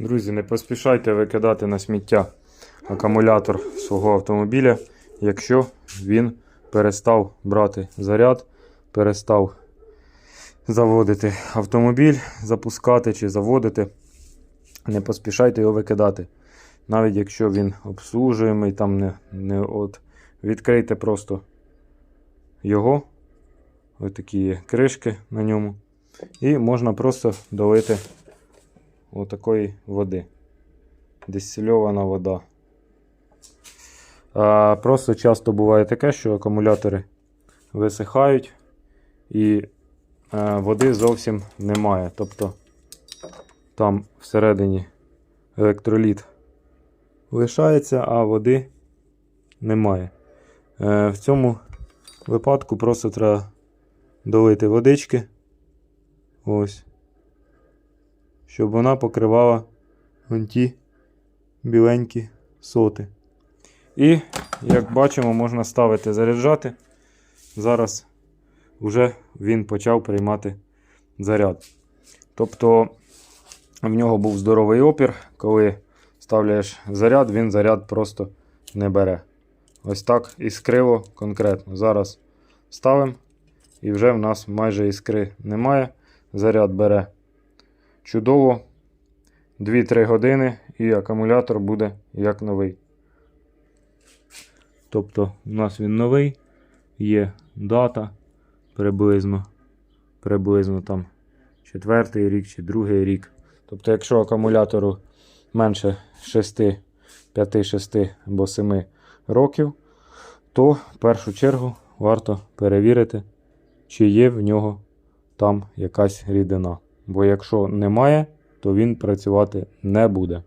Друзі, не поспішайте викидати на сміття акумулятор свого автомобіля, якщо він перестав брати заряд, перестав заводити автомобіль, запускати чи заводити. Не поспішайте його викидати. Навіть якщо він обслужуємий, там не, не от, відкрийте просто його. Ось такі є кришки на ньому. І можна просто долити отакої води. Дистильована вода. А, просто часто буває таке, що акумулятори висихають і е, води зовсім немає. Тобто там всередині електроліт лишається, а води немає. Е, в цьому випадку просто треба долити водички. Ось. Щоб вона покривала ті біленькі соти. І, як бачимо, можна ставити заряджати. Зараз вже він почав приймати заряд. Тобто в нього був здоровий опір. Коли ставляєш заряд, він заряд просто не бере. Ось так іскрило конкретно. Зараз ставимо, і вже в нас майже іскри немає. Заряд бере чудово. 2-3 години і акумулятор буде як новий. Тобто у нас він новий, є дата приблизно, приблизно там четвертий рік чи другий рік. Тобто, якщо акумулятору менше 6, 5, 6 або 7 років, то в першу чергу варто перевірити, чи є в нього там якась рідина. Бо якщо немає, то він працювати не буде.